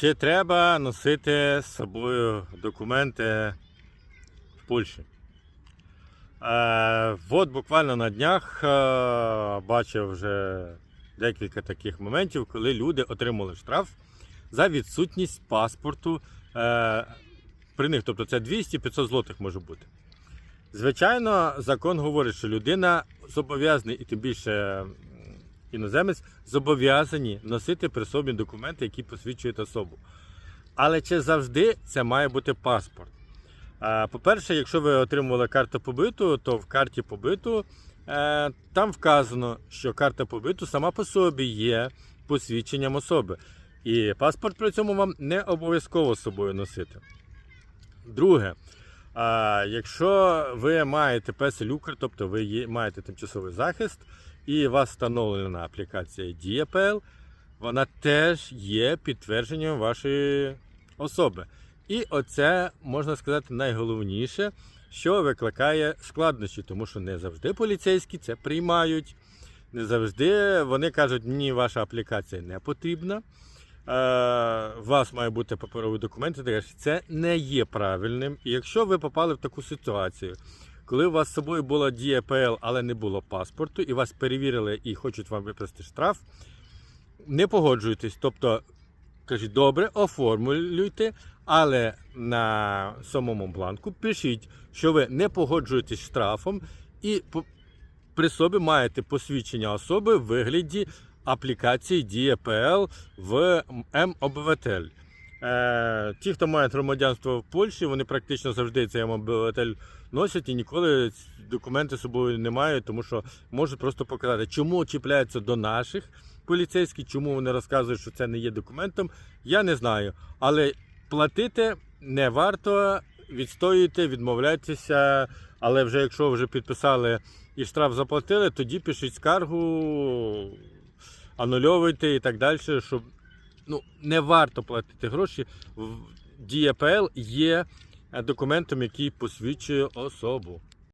Чи треба носити з собою документи в Польщі? Е, от буквально на днях е, бачив вже декілька таких моментів, коли люди отримали штраф за відсутність паспорту е, при них. Тобто це 200-500 злотих може бути. Звичайно, закон говорить, що людина зобов'язана, і тим більше іноземець, зобов'язані носити при собі документи, які посвідчують особу. Але чи завжди це має бути паспорт? По-перше, якщо ви отримували карту побиту, то в карті побиту е, там вказано, що карта побиту сама по собі є посвідченням особи. І паспорт при цьому вам не обов'язково з собою носити. Друге, а, якщо ви маєте Укр, тобто ви маєте тимчасовий захист, і у вас встановлена аплікація DiaPL, вона теж є підтвердженням вашої особи. І оце, можна сказати, найголовніше, що викликає складнощі, тому що не завжди поліцейські це приймають, не завжди вони кажуть, мені ваша аплікація не потрібна. Е, у вас має бути паперові документи, це не є правильним. І якщо ви попали в таку ситуацію, коли у вас з собою була дія ПЛ, але не було паспорту, і вас перевірили і хочуть вам виписати штраф, не погоджуйтесь. Тобто, кажіть, добре, оформлюйте, але на самому бланку пишіть, що ви не погоджуєтесь штрафом і при собі маєте посвідчення особи в вигляді аплікації DiaPL в М-обиватель. Е, ті, хто має громадянство в Польщі, вони практично завжди цей М-обиватель носять і ніколи документи з собою не мають, тому що можуть просто показати, чому чіпляються до наших поліцейських, чому вони розказують, що це не є документом, я не знаю. Але платити не варто, відстоюйте, відмовляйтеся. Але вже якщо вже підписали і штраф заплатили, тоді пишіть скаргу, анульовуйте і так далі, щоб ну, не варто платити гроші. В DiaPL є документом, який посвідчує особу.